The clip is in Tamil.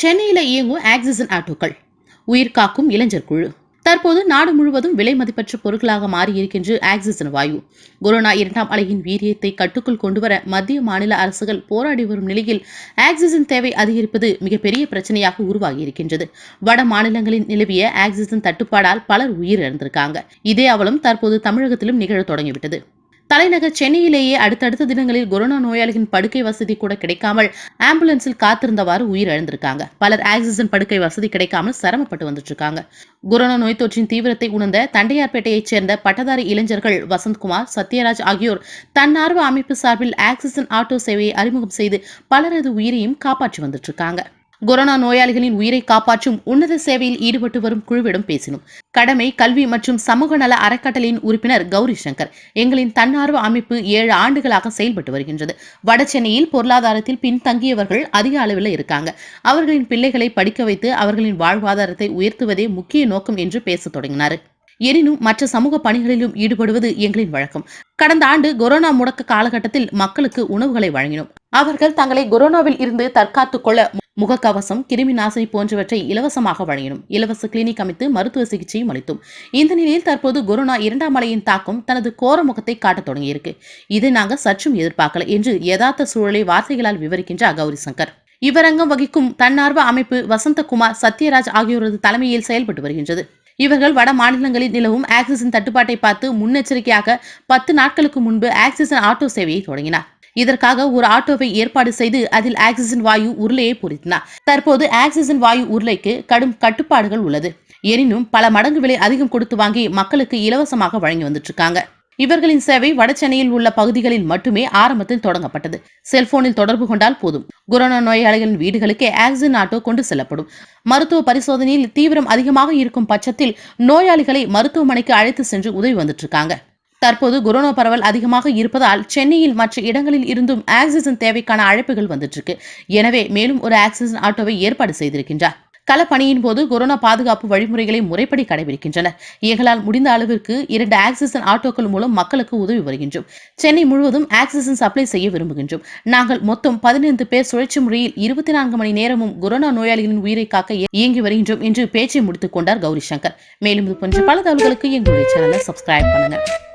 சென்னையில் இயங்கும் ஆக்சிஜன் ஆட்டோக்கள். உயிர் காக்கும் இளைஞர் குழு. தற்போது நாடு முழுவதும் விலை மதிப்பற்ற பொருட்களாக மாறியிருக்கின்ற ஆக்சிஜன் வாயு. கொரோனா இரண்டாம் அலையின் வீரியத்தை கட்டுக்குள் கொண்டுவர மத்திய மாநில அரசுகள் போராடி வரும் நிலையில் ஆக்சிஜன் தேவை அதிகரிப்பது மிகப்பெரிய பிரச்சனையாக உருவாகியிருக்கின்றது. வட மாநிலங்களில் நிலவிய ஆக்சிஜன் தட்டுப்பாடால் பலர் உயிரிழந்திருக்காங்க. இதே அவலம் தற்போது தமிழகத்திலும் நிகழத் தொடங்கிவிட்டது. தலைநகர் சென்னையிலேயே அடுத்தடுத்த தினங்களில் கொரோனா நோயாளிகளின் படுக்கை வசதி கூட கிடைக்காமல் ஆம்புலன்ஸில் காத்திருந்தவாறு உயிரிழந்திருக்காங்க. பலர் ஆக்சிஜன் படுக்கை வசதி கிடைக்காமல் சிரமப்பட்டு வந்துட்டு இருக்காங்க கொரோனா நோய் தொற்றின் தீவிரத்தை உணர்ந்த தண்டையார்பேட்டையைச் சேர்ந்த பட்டதாரி இளைஞர்கள் வசந்த்குமார் சத்யராஜ் ஆகியோர் தன்னார்வ அமைப்பு சார்பில் ஆக்சிஜன் ஆட்டோ சேவையை அறிமுகம் செய்து பலரது உயிரையும் காப்பாற்றி வந்துட்டு இருக்காங்க கொரோனா நோயாளிகளின் உயிரை காப்பாற்றும் உன்னத சேவையில் ஈடுபட்டு வரும் குழுவிடம் பேசினோம். கடமை கல்வி மற்றும் சமூக நல அறக்கட்டளையின் உறுப்பினர் கௌரி சங்கர். எங்களின் தன்னார்வ அமைப்பு ஏழு ஆண்டுகளாக செயல்பட்டு வருகின்றது. வட சென்னையில் பொருளாதாரத்தில் பின்தங்கியவர்கள் அதிக அளவில் இருக்காங்க. அவர்களின் பிள்ளைகளை படிக்க வைத்து அவர்களின் வாழ்வாதாரத்தை உயர்த்துவதே முக்கிய நோக்கம் என்று பேசத் தொடங்கினார். எனினும் மற்ற சமூக பணிகளிலும் ஈடுபடுவது எங்களின் வழக்கம். கடந்த ஆண்டு கொரோனா முடக்க காலகட்டத்தில் மக்களுக்கு உணவுகளை வழங்கினோம். அவர்கள் தங்களை கொரோனாவில் இருந்து தற்காத்துக் கொள்ள முகக்கவசம் கிருமி நாசினி போன்றவற்றை இலவசமாக வழங்கினோம். இலவச கிளினிக் அமைத்து மருத்துவ சிகிச்சையும் அளித்தோம். இந்த நிலையில் தற்போது கொரோனா இரண்டாம் அலையின் தாக்கம் தனது கோர முகத்தை காட்டத் தொடங்கியிருக்கு. இதை நாங்கள் சற்றும் எதிர்பார்க்கல என்று யதார்த்த சூழலை வார்த்தைகளால் விவரிக்கின்ற கௌரி சங்கர் இவரங்கம் வகிக்கும் தன்னார்வ அமைப்பு வசந்தகுமார் சத்யராஜ் ஆகியோரது தலைமையில் செயல்பட்டு வருகின்றது. இவர்கள் வட மாநிலங்களில் நிலவும் ஆக்சிஜன் தட்டுப்பாட்டை பார்த்து முன்னெச்சரிக்கையாக பத்து நாட்களுக்கு முன்பு ஆக்சிஜன் ஆட்டோ சேவையை தொடங்கினார். இதற்காக ஒரு ஆட்டோவை ஏற்பாடு செய்து அதில் ஆக்சிஜன் வாயு உருளையை பொருத்தினார் தற்போது ஆக்சிஜன் வாயு உருளைக்கு கடும் கட்டுப்பாடுகள் உள்ளது. எனினும் பல மடங்கு விலை அதிகம் கொடுத்து வாங்கி மக்களுக்கு இலவசமாக வழங்கி வந்துட்டு இருக்காங்க இவர்களின் சேவை வடசென்னையில் உள்ள பகுதிகளில் மட்டுமே ஆரம்பத்தில் தொடங்கப்பட்டது. செல்போனில் தொடர்பு கொண்டால் போதும். கொரோனா நோயாளிகளின் வீடுகளுக்கே ஆக்சிஜன் ஆட்டோ கொண்டு செல்லப்படும். மருத்துவ பரிசோதனையில் தீவிரம் அதிகமாக இருக்கும் பட்சத்தில் நோயாளிகளை மருத்துவமனைக்கு அழைத்து சென்று உதவி வந்துட்டு இருக்காங்க தற்போது கொரோனா பரவல் அதிகமாக இருப்பதால் சென்னையில் மற்ற இடங்களில் இருந்தும் ஆக்சிஜன் தேவைக்கான அழைப்புகள் வந்துட்டு இருக்கு எனவே மேலும் ஒரு ஆக்சிஜன் ஆட்டோவை ஏற்பாடு செய்திருக்கின்றார். களப்பணியின் போது கொரோனா பாதுகாப்பு வழிமுறைகளை முறைப்படி கடைபிடிக்கின்றனர். எங்களால் முடிந்த அளவிற்கு இரண்டு ஆக்சிஜன் ஆட்டோக்கள் மூலம் மக்களுக்கு உதவி வருகின்றோம். சென்னை முழுவதும் ஆக்சிஜன் சப்ளை செய்ய விரும்புகின்றோம். நாங்கள் மொத்தம் பதினைந்து பேர் சுழற்சி முறையில் இருபத்தி நான்கு மணி நேரமும் கொரோனா நோயாளிகளின் உயிரை காக்க இயங்கி வருகின்றோம் என்று பேச்சை முடித்துக் கொண்டார் கௌரி சங்கர். மேலும் இது போன்ற பல தகவல்களுக்கு எங்களுடைய சேனலை சப்ஸ்கிரைப் பண்ணுங்க.